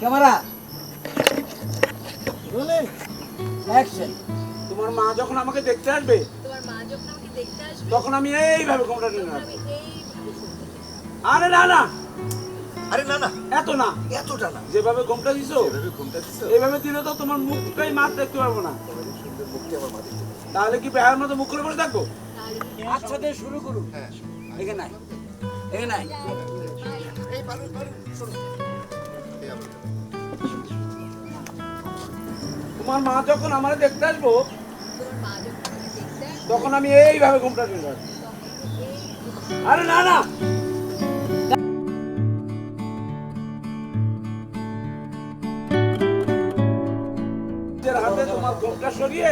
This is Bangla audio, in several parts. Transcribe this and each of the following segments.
ক্যামেরা। অ্যাকশন তোমার মা যখন আমাকে দেখতে আসবে তোমার মা যখন আমাকে দেখতে আসবে তখন আমি এইভাবে ঘোমটা। আমি এই আরে না না। আরে না না। এত না। এতটা না। যেভাবে ঘোমটা দিছো এভাবে ঘুমটা দিছো। এইভাবে দিলে তো তোমার মুখটাই মাছ দেখতে পারব না। তাহলে কি বেহার মতো মুখ করে বসে থাকব? আচ্ছা দিয়ে শুরু করুন। হ্যাঁ এখানে এখানে এই পারুন পারুন শোনো এই আমার তোমার মা যখন আমার দেখতে আসব, তখন আমি এইভাবে ঘোমটা এই আরে না না! তোমার ঘোমটা সরিয়ে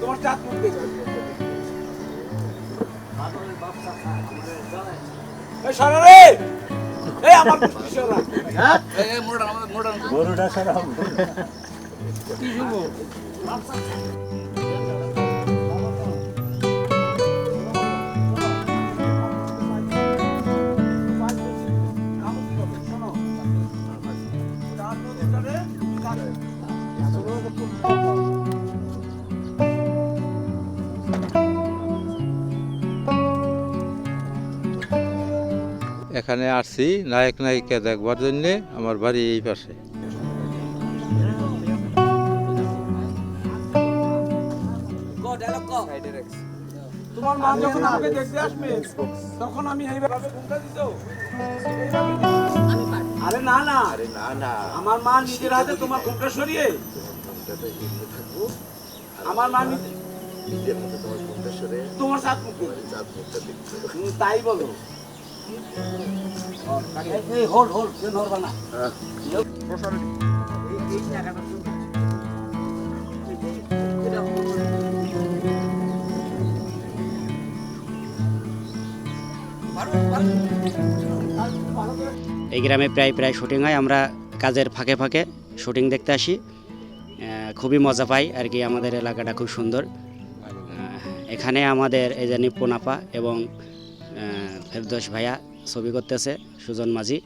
তোমার চাঁদ মুখ দেখবে এই সরা এখানে আসছি নায়ক নায়িকা দেখবার জন্যে আমার বাড়ি এই পাশে। তোমার মা যখন আমাকে দেখতে আসবে তখন আমি এইভাবে ঘুমটা দিত আরে না না আরে না না আমার মা নিজের হাতে তোমার ঘুমটা সরিয়ে ঘুমটাটা এগিয়ে থাকব আমার মা নিজের হাতে তোমার ঘুমটা সরে তোমার সাথ মুখ দেখবে। চাঁদ মুখটা দেখছ হুম, তাই বলো এই, গ্রামে প্রায় প্রায় শুটিং হয়। আমরা কাজের ফাঁকে ফাঁকে শুটিং দেখতে আসি। খুবই মজা পাই আর কি। আমাদের এলাকাটা খুব সুন্দর। এখানে আমাদের এই যে নিপুণ আপা এবং ফেরদোস ভাইয়া ছবি করতেছে সুজন মাঝি।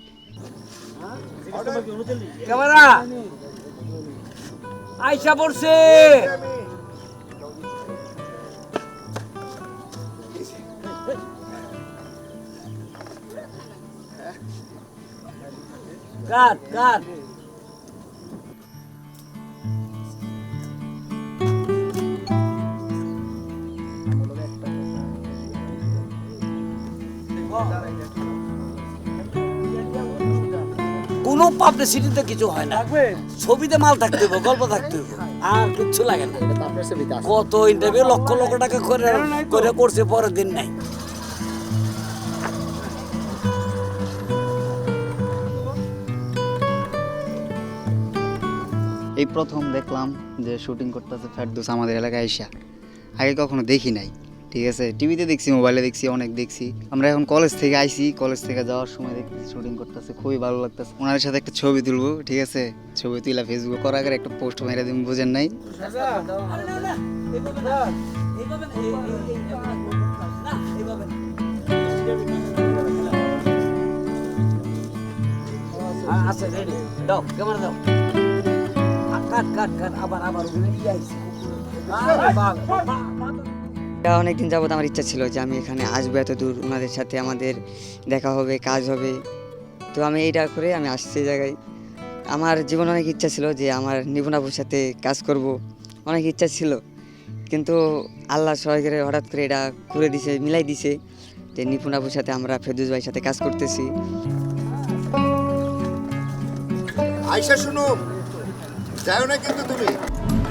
আইসা পড়ছে। কাট কাট। কোনো পাবলিসিটিতে কিছু হয় না। ছবিতে মাল থাকতে হবে গল্প থাকতে হবে আর কিচ্ছু লাগে না। কত ইন্টারভিউ লক্ষ লক্ষ টাকা করে করে করছে পরের দিন নাই। এই প্রথম দেখলাম যে শুটিং করতেছে ফেরদৌস আমাদের এলাকায় আইসা। আগে কখনো দেখি নাই। ঠিক আছে, টিভিতে দেখছি, মোবাইলে দেখছি, অনেক দেখছি। আমরা এখন কলেজ থেকে আইছি কলেজ থেকে যাওয়ার সময় দেখছি শুটিং করতেছে, খুবই ভালো লাগতেছে। ওনার সাথে একটা ছবি তুলবো, ঠিক আছে? ছবি তুলা ফেসবুক করার আগে একটা পোস্ট মেরে দিন বুঝেন নাই? আচ্ছা রেডি দাও দাও। কাট কাট কাট, আবার আবার আরে বাবা। এটা অনেকদিন যাবত আমার ইচ্ছা ছিল যে আমি এখানে আসব এত দূর ওনাদের সাথে আমাদের দেখা হবে, কাজ হবে। তো আমি এইটা করে আমি আসছি এই জায়গায়। আমার জীবনে অনেক ইচ্ছা ছিল যে আমার নিপুণাপুর সাথে কাজ করব, অনেক ইচ্ছা ছিল। কিন্তু আল্লাহ সহায় করে হঠাৎ করে এটা করে দিছে, মিলাই দিছে যে নিপুণাপুর সাথে আমরা ফেরদুস ভাইয়ের সাথে কাজ করতেছি। আয়সা শুনো যাও না কিন্তু তুমি।